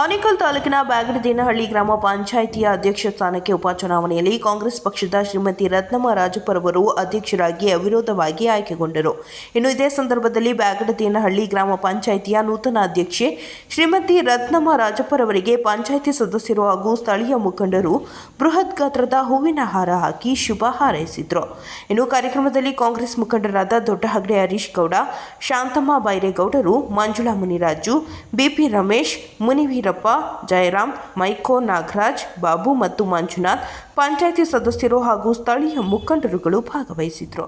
ಆನೇಕಲ್ ತಾಲೂಕಿನ ಬ್ಯಾಗರದೇನಹಳ್ಳಿ ಗ್ರಾಮ ಪಂಚಾಯಿತಿಯ ಅಧ್ಯಕ್ಷ ಸ್ಥಾನಕ್ಕೆ ಉಪಚುನಾವಣೆಯಲ್ಲಿ ಕಾಂಗ್ರೆಸ್ ಪಕ್ಷದ ಶ್ರೀಮತಿ ರತ್ನಮ್ಮ ರಾಜಪರವರು ಅಧ್ಯಕ್ಷರಾಗಿ ಅವಿರೋಧವಾಗಿ ಆಯ್ಕೆಗೊಂಡರು. ಇನ್ನು ಇದೇ ಸಂದರ್ಭದಲ್ಲಿ ಬ್ಯಾಗರದೇನಹಳ್ಳಿ ಗ್ರಾಮ ಪಂಚಾಯಿತಿಯ ನೂತನ ಅಧ್ಯಕ್ಷೆ ಶ್ರೀಮತಿ ರತ್ನಮ್ಮ ರಾಜಪರವರಿಗೆ ಪಂಚಾಯಿತಿ ಸದಸ್ಯರು ಹಾಗೂ ಸ್ಥಳೀಯ ಮುಖಂಡರು ಬೃಹತ್ ಗಾತ್ರದ ಹೂವಿನ ಹಾರ ಹಾಕಿ ಶುಭ ಹಾರೈಸಿದ್ರು. ಇನ್ನು ಕಾರ್ಯಕ್ರಮದಲ್ಲಿ ಕಾಂಗ್ರೆಸ್ ಮುಖಂಡರಾದ ದೊಡ್ಡ ಹಗಡೆ ಹರೀಶ್ ಗೌಡ, ಶಾಂತಮ್ಮ ಬೈರೇಗೌಡರು, ಮಂಜುಳಾ ಮುನಿರಾಜು, ಬಿಪಿ ರಮೇಶ್ ಮುನಿವೀರಪ್ಪ ಜಯರಾಮ್ ಮೈಕೋ ನಾಗರಾಜ್ ಬಾಬು ಮತ್ತು ಮಂಜುನಾಥ್ ಪಂಚಾಯಿತಿ ಸದಸ್ಯರು ಹಾಗೂ ಸ್ಥಳೀಯ ಮುಖಂಡರುಗಳು ಭಾಗವಹಿಸಿದ್ರು.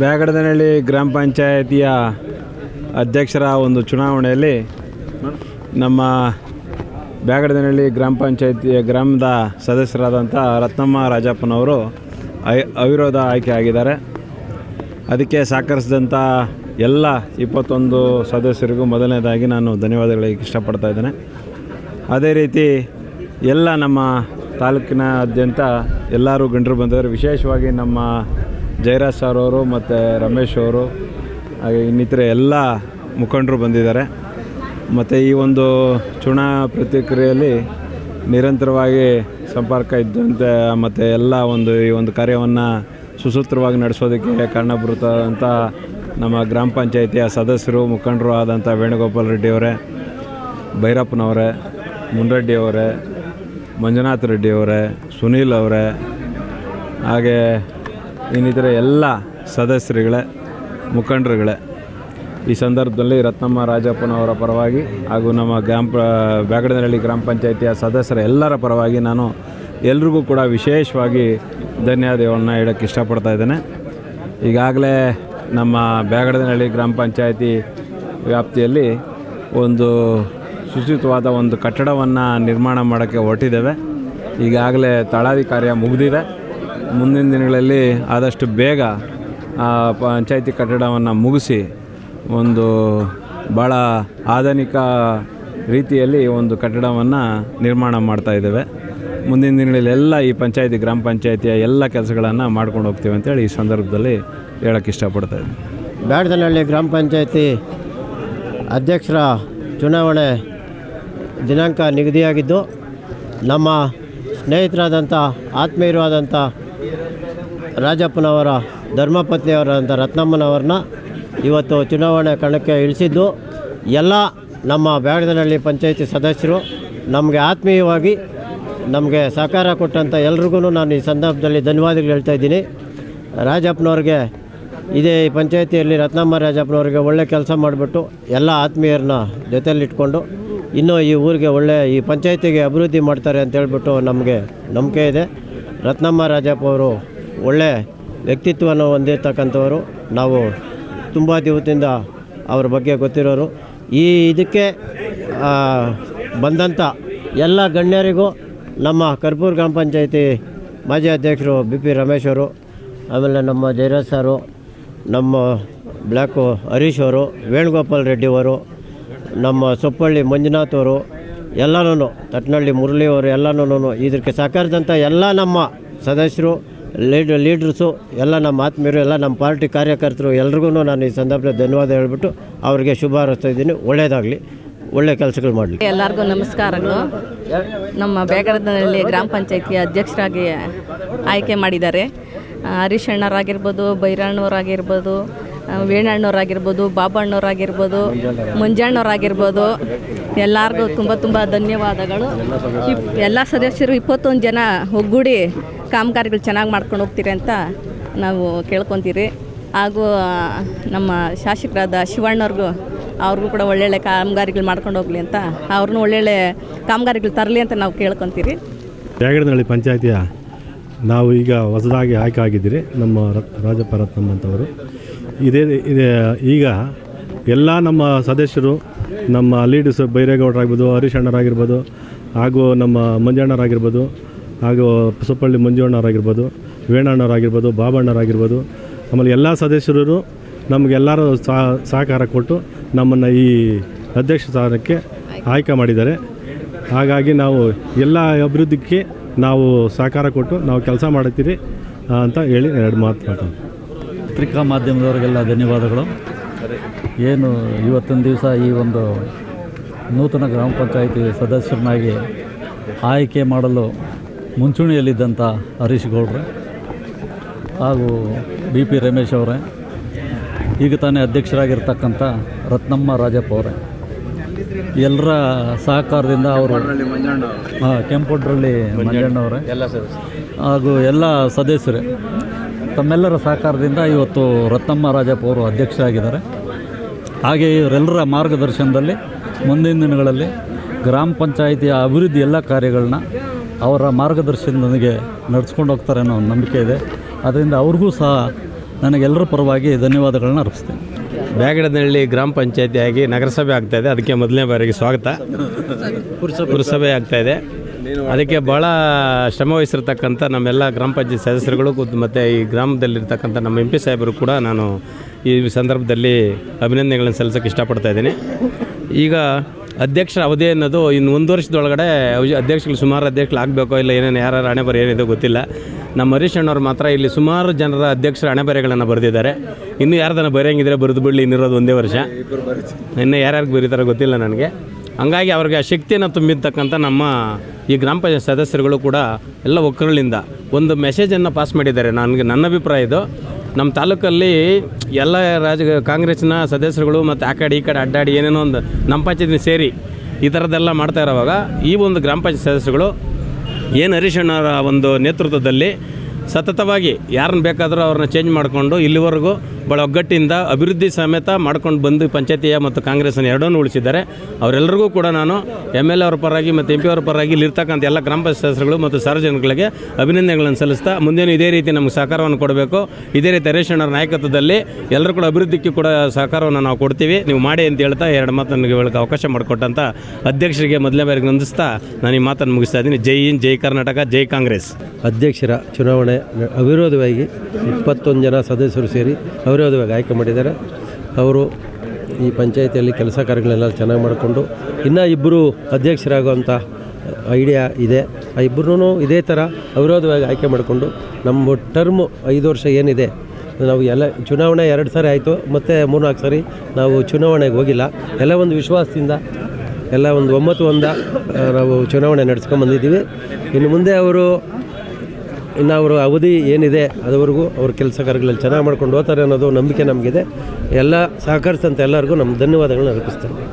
ಬ್ಯಾಗಡದನಹಳ್ಳಿ ಗ್ರಾಮ ಪಂಚಾಯತಿಯ ಅಧ್ಯಕ್ಷರ ಒಂದು ಚುನಾವಣೆಯಲ್ಲಿ ನಮ್ಮ ಬ್ಯಾಗಡದನಹಳ್ಳಿ ಗ್ರಾಮ ಪಂಚಾಯತಿಯ ಗ್ರಾಮದ ಸದಸ್ಯರಾದಂಥ ರತ್ನಮ್ಮ ರಾಜಪ್ಪನವರು ಐ ಅವಿರೋಧ ಆಯ್ಕೆ ಆಗಿದ್ದಾರೆ. ಅದಕ್ಕೆ ಸಹಕರಿಸಿದಂಥ ಎಲ್ಲ ಇಪ್ಪತ್ತೊಂದು ಸದಸ್ಯರಿಗೂ ಮೊದಲನೇದಾಗಿ ನಾನು ಧನ್ಯವಾದಗಳಿಗೆ ಇಷ್ಟಪಡ್ತಾ ಇದ್ದೇನೆ. ಅದೇ ರೀತಿ ಎಲ್ಲ ನಮ್ಮ ತಾಲೂಕಿನಾದ್ಯಂತ ಎಲ್ಲರೂ ಗಂಡರು ಬಂದಿದ್ದಾರೆ. ವಿಶೇಷವಾಗಿ ನಮ್ಮ ಜಯರಾಜ್ ಸರ್ ಅವರು ಮತ್ತು ರಮೇಶ್ ಅವರು, ಹಾಗೆ ಇನ್ನಿತರ ಎಲ್ಲ ಮುಖಂಡರು ಬಂದಿದ್ದಾರೆ. ಮತ್ತು ಈ ಒಂದು ಚುನಾ ಪ್ರತಿಕ್ರಿಯೆಯಲ್ಲಿ ನಿರಂತರವಾಗಿ ಸಂಪರ್ಕ ಇದ್ದಂತೆ ಮತ್ತು ಎಲ್ಲ ಒಂದು ಈ ಒಂದು ಕಾರ್ಯವನ್ನು ಸುಸೂತ್ರವಾಗಿ ನಡೆಸೋದಕ್ಕೆ ಕಾರಣಭೂತಾದಂಥ ನಮ್ಮ ಗ್ರಾಮ ಪಂಚಾಯಿತಿಯ ಸದಸ್ಯರು, ಮುಖಂಡರು ಆದಂಥ ವೇಣುಗೋಪಾಲ್ ರೆಡ್ಡಿ ಅವರೇ, ಭೈರಪ್ಪನವರೇ, ಮುನ್ರೆಡ್ಡಿ ಅವರೇ, ಮಂಜುನಾಥ್ ರೆಡ್ಡಿ ಅವರೇ, ಸುನೀಲ್ ಅವರೇ, ಹಾಗೆ ಇನ್ನಿತರೆ ಎಲ್ಲ ಸದಸ್ಯರುಗಳೇ, ಮುಖಂಡರುಗಳೇ, ಈ ಸಂದರ್ಭದಲ್ಲಿ ರತ್ನಮ್ಮ ರಾಜಪ್ಪನವರ ಪರವಾಗಿ ಹಾಗೂ ನಮ್ಮ ಗ್ರಾಮ ಬ್ಯಾಗಡನಹಳ್ಳಿ ಗ್ರಾಮ ಪಂಚಾಯಿತಿಯ ಸದಸ್ಯರ ಎಲ್ಲರ ಪರವಾಗಿ ನಾನು ಎಲ್ರಿಗೂ ಕೂಡ ವಿಶೇಷವಾಗಿ ಧನ್ಯವಾದವನ್ನು ಹೇಳೋಕ್ಕೆ ಇಷ್ಟಪಡ್ತಾ ಇದ್ದೇನೆ. ಈಗಾಗಲೇ ನಮ್ಮ ಬ್ಯಾಗಡನಹಳ್ಳಿ ಗ್ರಾಮ ಪಂಚಾಯಿತಿ ವ್ಯಾಪ್ತಿಯಲ್ಲಿ ಒಂದು ಶುಚಿತ್ವವಾದ ಒಂದು ಕಟ್ಟಡವನ್ನು ನಿರ್ಮಾಣ ಮಾಡೋಕ್ಕೆ ಹೊರಟಿದ್ದೇವೆ. ಈಗಾಗಲೇ ತಳಾದಿ ಕಾರ್ಯ ಮುಗಿದಿದೆ. ಮುಂದಿನ ದಿನಗಳಲ್ಲಿ ಆದಷ್ಟು ಬೇಗ ಪಂಚಾಯಿತಿ ಕಟ್ಟಡವನ್ನು ಮುಗಿಸಿ ಒಂದು ಭಾಳ ಆಧುನಿಕ ರೀತಿಯಲ್ಲಿ ಒಂದು ಕಟ್ಟಡವನ್ನು ನಿರ್ಮಾಣ ಮಾಡ್ತಾ ಇದ್ದೇವೆ. ಮುಂದಿನ ದಿನಗಳಲ್ಲಿ ಎಲ್ಲ ಈ ಪಂಚಾಯಿತಿ, ಗ್ರಾಮ ಪಂಚಾಯಿತಿಯ ಎಲ್ಲ ಕೆಲಸಗಳನ್ನು ಮಾಡ್ಕೊಂಡು ಹೋಗ್ತೀವಿ ಅಂತೇಳಿ ಈ ಸಂದರ್ಭದಲ್ಲಿ ಹೇಳೋಕ್ಕೆ ಇಷ್ಟಪಡ್ತಾ ಇದ್ದೀನಿ. ಬ್ಯಾಡ್ದನಹಳ್ಳಿ ಗ್ರಾಮ ಪಂಚಾಯಿತಿ ಅಧ್ಯಕ್ಷರ ಚುನಾವಣೆ ದಿನಾಂಕ ನಿಗದಿಯಾಗಿದ್ದು ನಮ್ಮ ಸ್ನೇಹಿತರಾದಂಥ, ಆತ್ಮೀಯರಾದಂಥ ರಾಜಪ್ಪನವರ ಧರ್ಮಪತ್ನಿಯವರಂಥ ರತ್ನಮ್ಮನವ್ರನ್ನ ಇವತ್ತು ಚುನಾವಣೆ ಕಣಕ್ಕೆ ಇಳಿಸಿದ್ದು, ಎಲ್ಲ ನಮ್ಮ ಬ್ಯಾಡದನಹಳ್ಳಿ ಪಂಚಾಯತಿ ಸದಸ್ಯರು ನಮಗೆ ಆತ್ಮೀಯವಾಗಿ ನಮಗೆ ಸಹಕಾರ ಕೊಟ್ಟಂಥ ಎಲ್ರಿಗೂ ನಾನು ಈ ಸಂದರ್ಭದಲ್ಲಿ ಧನ್ಯವಾದಗಳು ಹೇಳ್ತಾ ಇದ್ದೀನಿ. ರಾಜಪ್ಪನವ್ರಿಗೆ, ಇದೇ ಈ ಪಂಚಾಯತಿಯಲ್ಲಿ ರತ್ನಮ್ಮ ರಾಜಪ್ಪನವ್ರಿಗೆ ಒಳ್ಳೆ ಕೆಲಸ ಮಾಡಿಬಿಟ್ಟು ಎಲ್ಲ ಆತ್ಮೀಯರನ್ನ ಜೊತೆಯಲ್ಲಿಟ್ಕೊಂಡು ಇನ್ನೂ ಈ ಊರಿಗೆ ಒಳ್ಳೆ ಈ ಪಂಚಾಯತಿಗೆ ಅಭಿವೃದ್ಧಿ ಮಾಡ್ತಾರೆ ಅಂತ ಹೇಳ್ಬಿಟ್ಟು ನಮಗೆ ನಂಬಿಕೆ ಇದೆ. ರತ್ನಮ್ಮ ರಾಜಪ್ಪ ಅವರು ಒಳ್ಳೆ ವ್ಯಕ್ತಿತ್ವವನ್ನು ಹೊಂದಿರ್ತಕ್ಕಂಥವರು. ನಾವು ತುಂಬ ದಿವಸದಿಂದ ಅವ್ರ ಬಗ್ಗೆ ಗೊತ್ತಿರೋರು. ಈ ಇದಕ್ಕೆ ಬಂದಂಥ ಎಲ್ಲ ಗಣ್ಯರಿಗೂ ನಮ್ಮ ಕರ್ಪೂರ್ ಗ್ರಾಮ ಪಂಚಾಯಿತಿ ಮಾಜಿ ಅಧ್ಯಕ್ಷರು ಬಿ ಪಿ ರಮೇಶ್ ಅವರು, ಆಮೇಲೆ ನಮ್ಮ ಜಯರಾಜ್ ಸಾರು ನಮ್ಮ ಬ್ಲ್ಯಾಕು ಹರೀಶ್ ಅವರು, ವೇಣುಗೋಪಾಲ್ ರೆಡ್ಡಿ ಅವರು, ನಮ್ಮ ಸೊಪ್ಪಳ್ಳಿ ಮಂಜುನಾಥ್ ಅವರು ಎಲ್ಲನೂ ತಟ್ನಳ್ಳಿ ಮುರಳಿ ಅವರು ಎಲ್ಲನೂ ಇದಕ್ಕೆ ಸಹಕರಿಸಿದಂಥ ಎಲ್ಲ ನಮ್ಮ ಸದಸ್ಯರು ಲೀಡ್ ಲೀಡ್ರಸು ಎಲ್ಲ ನಮ್ಮ ಆತ್ಮೀಯರು ಎಲ್ಲ ನಮ್ಮ ಪಾರ್ಟಿ ಕಾರ್ಯಕರ್ತರು ಎಲ್ರಿಗೂ ನಾನು ಈ ಸಂದರ್ಭದಲ್ಲಿ ಧನ್ಯವಾದ ಹೇಳ್ಬಿಟ್ಟು ಅವರಿಗೆ ಶುಭ ಹಾರೈಸ್ತಾ ಇದ್ದೀನಿ. ಒಳ್ಳೆಯದಾಗಲಿ ಒಳ್ಳೆ ಕೆಲಸಗಳು ಮಾಡಲಿ. ಎಲ್ಲರಿಗೂ ನಮಸ್ಕಾರಗಳು. ನಮ್ಮ ಬೇಗರದಲ್ಲಿ ಗ್ರಾಮ ಪಂಚಾಯತಿ ಅಧ್ಯಕ್ಷರಾಗಿ ಆಯ್ಕೆ ಮಾಡಿದ್ದಾರೆ. ಆ, ಹರೀಶ್ ಅಣ್ಣರಾಗಿರ್ಬೋದು ಬೈರಣ್ಣವರಾಗಿರ್ಬೋದು ವೇಣಣ್ಣವರಾಗಿರ್ಬೋದು, ಬಾಬಣ್ಣವರಾಗಿರ್ಬೋದು, ಮುಂಜಾಣ್ಣವರಾಗಿರ್ಬೋದು, ಎಲ್ಲರಿಗೂ ತುಂಬ ತುಂಬ ಧನ್ಯವಾದಗಳು. ಎಲ್ಲ ಸದಸ್ಯರು ಇಪ್ಪತ್ತೊಂದು ಜನ ಒಗ್ಗೂಡಿ ಕಾಮಗಾರಿಗಳು ಚೆನ್ನಾಗಿ ಮಾಡ್ಕೊಂಡು ಹೋಗ್ತೀರಿ ಅಂತ ನಾವು ಕೇಳ್ಕೊತೀರಿ. ಹಾಗೂ ನಮ್ಮ ಶಾಸಕರಾದ ಶಿವಣ್ಣವ್ರಿಗೂ ಅವ್ರಿಗೂ ಕೂಡ ಒಳ್ಳೊಳ್ಳೆ ಕಾಮಗಾರಿಗಳು ಮಾಡ್ಕೊಂಡು ಹೋಗಲಿ ಅಂತ ಅವ್ರನ್ನೂ ಒಳ್ಳೊಳ್ಳೆ ಕಾಮಗಾರಿಗಳು ತರಲಿ ಅಂತ ನಾವು ಕೇಳ್ಕೊತೀರಿ. ಜಾಗಡನಹಳ್ಳಿ ಪಂಚಾಯತಿಯ ನಾವು ಈಗ ಹೊಸದಾಗಿ ಆಯ್ಕೆ ಆಗಿದ್ದೀರಿ ನಮ್ಮ ರಾಜಪ್ಪ ಅಂತವರು ಇದೇ ಈಗ ಎಲ್ಲ ನಮ್ಮ ಸದಸ್ಯರು ನಮ್ಮ ಲೀಡರ್ಸ್ ಬೈರೇಗೌಡರಾಗ್ಬೋದು, ಹರೀಶ್ ಅಣ್ಣರಾಗಿರ್ಬೋದು, ಹಾಗೂ ನಮ್ಮ ಮಂಜಣ್ಣರಾಗಿರ್ಬೋದು, ಹಾಗೂ ಸುಪ್ಪಳ್ಳಿ ಮಂಜುಣ್ಣರಾಗಿರ್ಬೋದು ವೇಣಣ್ಣರಾಗಿರ್ಬೋದು, ಬಾಬಣ್ಣರಾಗಿರ್ಬೋದು ಆಮೇಲೆ ಎಲ್ಲ ಸದಸ್ಯರು ನಮಗೆಲ್ಲರೂ ಸಹಕಾರ ಕೊಟ್ಟು ನಮ್ಮನ್ನು ಈ ಅಧ್ಯಕ್ಷ ಸ್ಥಾನಕ್ಕೆ ಆಯ್ಕೆ ಮಾಡಿದ್ದಾರೆ. ಹಾಗಾಗಿ ನಾವು ಎಲ್ಲ ಅಭಿವೃದ್ಧಿಗೆ ನಾವು ಸಹಕಾರ ಕೊಟ್ಟು ನಾವು ಕೆಲಸ ಮಾಡುತ್ತೀರಿ ಅಂತ ಹೇಳಿ ಎರಡು ಮಾತು ಮಾತಾಡ್ತೀನಿ ಪತ್ರಿಕಾ ಮಾಧ್ಯಮದವರಿಗೆಲ್ಲ ಧನ್ಯವಾದಗಳು. ಏನು ಇವತ್ತಿನ ದಿವಸ ಈ ಒಂದು ನೂತನ ಗ್ರಾಮ ಪಂಚಾಯಿತಿ ಸದಸ್ಯರನ್ನಾಗಿ ಆಯ್ಕೆ ಮಾಡಲು ಮುಂಚೂಣಿಯಲ್ಲಿದ್ದಂಥ ಹರೀಶ್ ಗೌಡ್ರೆ ಹಾಗೂ ಬಿ ಪಿ ರಮೇಶ್ ಅವರೇ ಈಗ ತಾನೇ ಅಧ್ಯಕ್ಷರಾಗಿರ್ತಕ್ಕಂಥ ರತ್ನಮ್ಮ ರಾಜಪ್ಪ ಅವರೇ. ಎಲ್ಲರ ಸಹಕಾರದಿಂದ ಅವರು ಹಾಂ ಕೆಂಪೊಡ್ರಳ್ಳಿ ಮಂಜಣ್ಣವರೇ ಹಾಗೂ ಎಲ್ಲ ಸದಸ್ಯರೇ. ತಮ್ಮೆಲ್ಲರ ಸಹಕಾರದಿಂದ ಇವತ್ತು ರತ್ನಮ್ಮ ರಾಜಪ್ಪ ಅವರು ಅಧ್ಯಕ್ಷರಾಗಿದ್ದಾರೆ. ಹಾಗೆ ಇವರೆಲ್ಲರ ಮಾರ್ಗದರ್ಶನದಲ್ಲಿ ಮುಂದಿನ ದಿನಗಳಲ್ಲಿ ಗ್ರಾಮ ಪಂಚಾಯಿತಿಯ ಅಭಿವೃದ್ಧಿ ಎಲ್ಲ ಕಾರ್ಯಗಳನ್ನ ಅವರ ಮಾರ್ಗದರ್ಶನದೊಂದಿಗೆ ನಡೆಸ್ಕೊಂಡು ಹೋಗ್ತಾರೆ ಅನ್ನೋ ಒಂದು ನಂಬಿಕೆ ಇದೆ. ಅದರಿಂದ ಅವ್ರಿಗೂ ಸಹ ನನಗೆಲ್ಲರ ಪರವಾಗಿ ಧನ್ಯವಾದಗಳನ್ನ ಅರ್ಪಿಸ್ತೇನೆ. ಬ್ಯಾಗಡನಹಳ್ಳಿ ಗ್ರಾಮ ಪಂಚಾಯತಿಯಾಗಿ ನಗರಸಭೆ ಆಗ್ತಾಯಿದೆ ಅದಕ್ಕೆ ಮೊದಲನೇ ಬಾರಿಗೆ ಸ್ವಾಗತ. ಪುರಸಭೆ ಆಗ್ತಾಯಿದೆ ಅದಕ್ಕೆ ಭಾಳ ಶ್ರಮವಹಿಸಿರ್ತಕ್ಕಂಥ ನಮ್ಮೆಲ್ಲ ಗ್ರಾಮ ಪಂಚಾಯತ್ ಸದಸ್ಯರುಗಳು ಮತ್ತು ಈ ಗ್ರಾಮದಲ್ಲಿರ್ತಕ್ಕಂಥ ನಮ್ಮ ಎಂ ಪಿ ಸಾಹೇಬರು ಕೂಡ ನಾನು ಈ ಸಂದರ್ಭದಲ್ಲಿ ಅಭಿನಂದನೆಗಳನ್ನು ಸಲ್ಲಿಸೋಕ್ಕೆ ಇಷ್ಟಪಡ್ತಾ ಇದ್ದೀನಿ. ಈಗ ಅಧ್ಯಕ್ಷರ ಅವಧಿ ಅನ್ನೋದು ಇನ್ನು ಒಂದು ವರ್ಷದೊಳಗಡೆ ಅಧ್ಯಕ್ಷಗಳು ಸುಮಾರು ಅಧ್ಯಕ್ಷರು ಆಗಬೇಕೋ ಇಲ್ಲ ಏನೇನು ಯಾರು ಹಣೆಬರ ಏನಿದೆ ಗೊತ್ತಿಲ್ಲ. ನಮ್ಮ ಹರೀಶ್ ಅಣ್ಣವ್ರು ಮಾತ್ರ ಇಲ್ಲಿ ಸುಮಾರು ಜನರ ಅಧ್ಯಕ್ಷರ ಹಣೆಬರೆಗಳನ್ನು ಬರೆದಿದ್ದಾರೆ. ಇನ್ನು ಯಾರ್ದನ್ನ ಬರೆಯಂಗಿದ್ರೆ ಬರೆದು ಬಿಡಲಿ ಇನ್ನಿರೋದು ಒಂದೇ ವರ್ಷ. ಇನ್ನು ಯಾರ್ಯಾರಿಗೆ ಬರೀತಾರೋ ಗೊತ್ತಿಲ್ಲ ನನಗೆ. ಹಂಗಾಗಿ ಅವ್ರಿಗೆ ಆ ಶಕ್ತಿಯನ್ನು ತುಂಬಿರ್ತಕ್ಕಂಥ ನಮ್ಮ ಈ ಗ್ರಾಮ ಪಂಚಾಯತ್ ಸದಸ್ಯರುಗಳು ಕೂಡ ಎಲ್ಲ ಒಕ್ಕರಳಿಂದ ಒಂದು ಮೆಸೇಜನ್ನು ಪಾಸ್ ಮಾಡಿದ್ದಾರೆ. ನನಗೆ ನನ್ನ ಅಭಿಪ್ರಾಯ ಇದು. ನಮ್ಮ ತಾಲೂಕಲ್ಲಿ ಎಲ್ಲ ರಾಜ ಕಾಂಗ್ರೆಸ್ನ ಸದಸ್ಯರುಗಳು ಮತ್ತು ಆ ಕಡೆ ಈ ಕಡೆ ಅಡ್ಡಾಡಿ ಏನೇನೋ ಒಂದು ನಮ್ಮ ಪಂಚಾಯತ್ನ ಸೇರಿ ಈ ಥರದ್ದೆಲ್ಲ ಮಾಡ್ತಾ ಇರೋವಾಗ ಈ ಒಂದು ಗ್ರಾಮ ಪಂಚಾಯತ್ ಸದಸ್ಯರುಗಳು ಏನು ಹರೀಶ್ ಅಣ್ಣವರ ಒಂದು ನೇತೃತ್ವದಲ್ಲಿ ಸತತವಾಗಿ ಯಾರನ್ನ ಬೇಕಾದರೂ ಅವ್ರನ್ನ ಚೇಂಜ್ ಮಾಡಿಕೊಂಡು ಇಲ್ಲಿವರೆಗೂ ಭಾಳ ಒಗ್ಗಟ್ಟಿಂದ ಅಭಿವೃದ್ಧಿ ಸಮೇತ ಮಾಡ್ಕೊಂಡು ಬಂದು ಪಂಚಾಯತಿಯ ಮತ್ತು ಕಾಂಗ್ರೆಸ್ನ ಎರಡನ್ನೂ ಉಳಿಸಿದ್ದಾರೆ. ಅವರೆಲ್ಲರಿಗೂ ಕೂಡ ನಾನು ಎಂ ಎಲ್ ಎ ಅವರ ಪರವಾಗಿ ಮತ್ತು ಎಂ ಪಿ ಅವರ ಪರವಾಗಿ ಇಲ್ಲಿರ್ತಕ್ಕಂಥ ಎಲ್ಲ ಗ್ರಾಮ ಪಂಚಾಯತ್ಗಳು ಮತ್ತು ಸಾರ್ವಜನಿಕರಿಗೆ ಅಭಿನಂದನೆಗಳನ್ನು ಸಲ್ಲಿಸ್ತಾ ಮುಂದೇನು ಇದೇ ರೀತಿ ನಮಗೆ ಸಹಕಾರವನ್ನು ಕೊಡಬೇಕು. ಇದೇ ರೀತಿ ಹರೀಶ್ ನಾಯಕತ್ವದಲ್ಲಿ ಎಲ್ಲರೂ ಕೂಡ ಅಭಿವೃದ್ಧಿಗೆ ಕೂಡ ಸಹಕಾರವನ್ನು ನಾವು ಕೊಡ್ತೀವಿ. ನೀವು ಮಾಡಿ ಅಂತ ಹೇಳ್ತಾ ಎರಡು ಮಾತು ನನಗೆ ಅವಕಾಶ ಮಾಡಿಕೊಟ್ಟಂಥ ಅಧ್ಯಕ್ಷರಿಗೆ ಮೊದಲನೇ ಬಾರಿಗೆ ನಂದಿಸ್ತಾ ನಾನು ಈ ಮಾತನ್ನು ಮುಗಿಸ್ತಾ ಇದ್ದೀನಿ. ಜೈ ಹಿಂದ್, ಜೈ ಕರ್ನಾಟಕ, ಜೈ ಕಾಂಗ್ರೆಸ್. ಅಧ್ಯಕ್ಷರ ಚುನಾವಣೆ ಅವಿರೋಧವಾಗಿ ಇಪ್ಪತ್ತೊಂದು ಜನ ಸದಸ್ಯರು ಸೇರಿ ಅವಿರೋಧವಾಗಿ ಆಯ್ಕೆ ಮಾಡಿದ್ದಾರೆ. ಅವರು ಈ ಪಂಚಾಯಿತಿಯಲ್ಲಿ ಕೆಲಸ ಕಾರ್ಯಗಳನ್ನೆಲ್ಲ ಚೆನ್ನಾಗಿ ಮಾಡಿಕೊಂಡು ಇನ್ನೂ ಇಬ್ಬರು ಅಧ್ಯಕ್ಷರಾಗುವಂಥ ಐಡಿಯಾ ಇದೆ. ಆ ಇಬ್ಬರೂ ಇದೇ ಥರ ಅವಿರೋಧವಾಗಿ ಆಯ್ಕೆ ಮಾಡಿಕೊಂಡು ನಮ್ಮ ಟರ್ಮು ಐದು ವರ್ಷ ಏನಿದೆ, ನಾವು ಎಲ್ಲ ಚುನಾವಣೆ ಎರಡು ಸಾರಿ ಆಯಿತು, ಮತ್ತು ಮೂರ್ನಾಲ್ಕು ಸಾರಿ ನಾವು ಚುನಾವಣೆಗೆ ಹೋಗಿಲ್ಲ. ಎಲ್ಲ ಒಂದು ವಿಶ್ವಾಸದಿಂದ, ಎಲ್ಲ ಒಂದು ಒಂಬತ್ತು ಒಂದ ನಾವು ಚುನಾವಣೆ ನಡೆಸ್ಕೊಂಡು ಬಂದಿದ್ದೀವಿ. ಇನ್ನು ಮುಂದೆ ಅವರು ಇನ್ನು ಅವರು ಅವಧಿ ಏನಿದೆ ಅದುವರೆಗೂ ಅವ್ರ ಕೆಲಸ ಕಾರ್ಯಗಳಲ್ಲಿ ಚೆನ್ನಾಗಿ ಮಾಡ್ಕೊಂಡು ಹೋಗ್ತಾರೆ ಅನ್ನೋದು ನಂಬಿಕೆ ನಮಗಿದೆ. ಎಲ್ಲ ಸಹಕರಿಸಿದಂಥ ಎಲ್ಲರಿಗೂ ನಮ್ಮ ಧನ್ಯವಾದಗಳನ್ನ ಅರ್ಪಿಸ್ತೇನೆ.